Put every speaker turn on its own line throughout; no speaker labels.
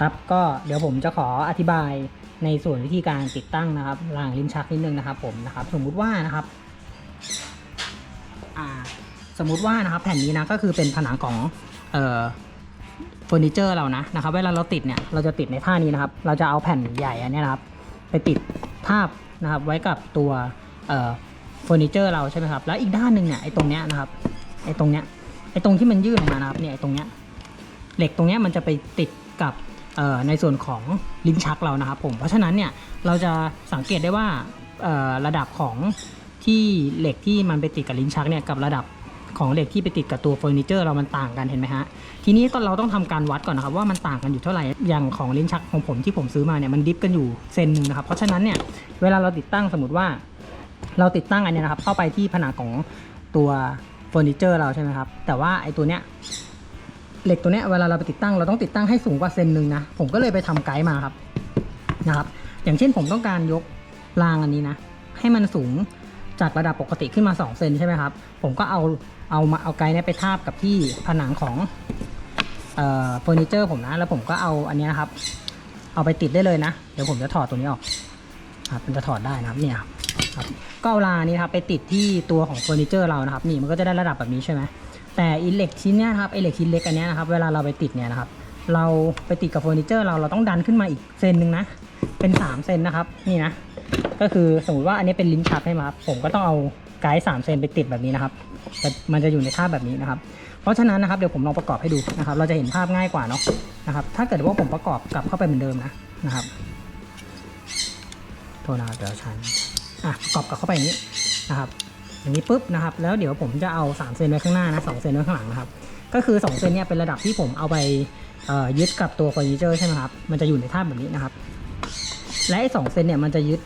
ครับก็เดี๋ยวผมจะขออธิบายในส่วนวิธีการติดตั้งนะครับรางลิ้นชักนิดนึงนะครับผมนะครับ สมมุติว่านะครับสมมุติว่านะครับแผ่นนี้นะก็คือเป็นผนังของเออเฟอร์นิเจอร์เรานะนะครับ เวลาเราติดเนี่ยเราจะติดในท่านี้นะครับ เราจะเอาแผ่นใหญ่อันเนี้ยนะครับ ไปติดทาบนะครับไว้กับตัวเฟอร์นิเจอร์เราใช่ไหมครับ แล้วอีกด้านหนึ่งเนี่ยไอ้ตรงเนี้ยนะครับไอ้ตรงเนี้ยไอ้ตรงที่มันยื่นออกมานะครับเนี่ยไอ้ตรงเนี้ยเหล็กตรงเนี้ยมันจะไปติดกับ ในส่วนของลิ้นชักเรานะครับผมเพราะฉะนั้นเนี่ยเราจะสังเกตได้ว่าระดับของที่เหล็กที่มันไปติดกับลิ้นชักเนี่ยกับระดับของเหล็กที่ไปติดกับตัวเฟอร์นิเจอร์เรามันต่างกันเห็นไหมฮะ ทีนี้ก็เราต้องทำการวัดก่อนนะครับว่ามันต่างกันอยู่เท่าไหร่ อย่างของลิ้นชักของผมที่ผมซื้อมาเนี่ยมันดิฟกันอยู่เซนหนึ่งนะครับ เพราะฉะนั้นเนี่ยเวลาเราติดตั้งสมมติว่า เราติดตั้งอันนี้นะครับเข้าไปที่ผนังของตัวเฟอร์นิเจอร์เราใช่ไหมครับ แต่ว่าไอ้ตัวเนี้ย เหล็กตัวเนี้ยเวลาเราไปติดตั้งเราต้องติดตั้งให้สูงกว่าเซนหนึ่งนะผมก็เลยไปทำไกด์มาครับนะครับ อย่างเช่นผมต้องการยกรางอันนี้นะ ให้มันสูงจากระดับปกติขึ้นมา2เซนใช่ไหมครับ ผมก็เอาเอามาเอาไกด์เนี้ยไปทาบกับที่ผนังของเอ่อเฟอร์นิเจอร์ผมนะ แล้วผมก็เอาอันนี้นะครับ เอาไปติดได้เลยนะ เดี๋ยวผมจะถอดตัวนี้ออกครับมันจะถอดได้นะครับเนี่ยครับก็เอาลานี้ครับไปติดที่ตัวของเฟอร์นิเจอร์เรานะครับ นี่มันก็จะได้ระดับแบบนี้ใช่ไหม แต่อิเล็กชิ้นเนี้ยครับไอเล็กชิ้นเล็กอันเนี้ยนะครับเวลาเราไปติดเนี่ยนะครับเราไปติดกับเฟอร์นิเจอร์เราเราต้องดันขึ้นมาอีกเซนหนึ่งนะเป็น3เซนนะครับนี่นะก็คือสมมติว่าอันนี้เป็นลิ้นชักใช่ไหมครับผมก็ต้องเอาไกด์สามเซนไปติดแบบนี้นะครับแต่มันจะอยู่ในท่าแบบนี้นะครับ เพราะฉะนั้นนะครับเดี๋ยวผมลองประกอบให้ดูนะครับ เราจะเห็นภาพง่ายกว่าเนาะนะครับ ถ้าเกิดว่าผมประกอบกลับเข้าไปเหมือนเดิมนะนะครับโทษนะครับเดี๋ยวชันอะประกอบกลับเข้าไปอย่างนี้นะครับ อย่างนี้ปุ๊บนะครับ แล้วเดี๋ยวผมจะเอา 3 เซนไว้ข้างหน้านะสเซนไว้ข้างหลังนะครับ ก็คือ 2 เซนเนี่ยเป็นระดับที่ผมเอาไปยึดกับตัวเฟอร์นิเจอร์ใช่ไหมครับ มันจะอยู่ในท่าแบบนี้นะครับ และไอ้สองเซนเนี่ยมันจะยึด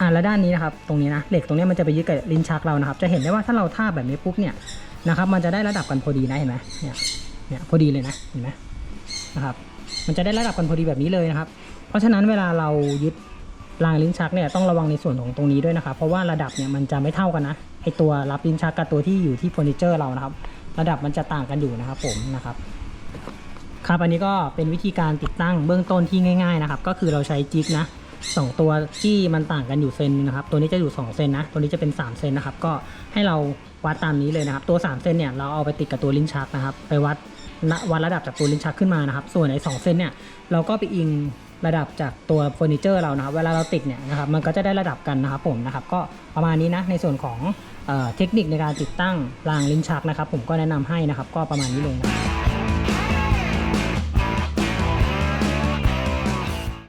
อ่าแล้วด้านนี้นะครับ ตรงนี้นะ เหล็กตรงนี้มันจะไปยึดกับลิ้นชักเรานะครับ จะเห็นได้ว่าถ้าเราท่าแบบนี้ปุ๊บเนี่ยนะครับ มันจะได้ระดับกันพอดีนะเห็นไหมเนี่ย เนี่ยพอดีเลยนะ เห็นไหมนะครับ มันจะได้ระดับกันพอดีแบบนี้เลยนะครับ เพราะฉะนั้นเวลาเรายึด รางลิ้นชักเนี่ยต้องระวังในส่วนของตรงนี้ด้วยนะครับเพราะว่าระดับเนี่ยมันจะไม่เท่ากันนะไอตัวรับลิ้นชักกับตัวที่อยู่ที่เฟอร์นิเจอร์เรานะครับ ระดับมันจะต่างกันอยู่นะครับผมนะครับครับอันนี้ก็เป็นวิธีการติดตั้งเบื้องต้นที่ง่าย ๆนะครับ ก็คือเราใช้จิ๊กนะสองตัวที่มันต่างกันอยู่เซนนะครับ ตัวนี้จะอยู่ 2 เซนนะ ตัวนี้จะเป็น 3 เซนนะครับ ก็ให้เราวัดตามนี้เลยนะครับ ตัว 3 เซนเนี่ย เราเอาไปติดกับตัวลิ้นชักนะครับ ไปวัด วัดระดับจากตัวลิ้นชักขึ้นมานะครับ ส่วนไอ้สเซนเนี่ยเราก็ไปอิงระดับจากตัวเฟอร์นิเจอร์เรานะครับ เวลาเราติดเนี่ยนะครับมันก็จะได้ระดับกันนะครับผมนะครับก็ประมาณนี้นะในส่วนของเอเทคนิคในการติดตั้งรางลิ้นชักนะครับ ผมก็แนะนำให้นะครับ ก็ประมาณนี้เลยนะครับ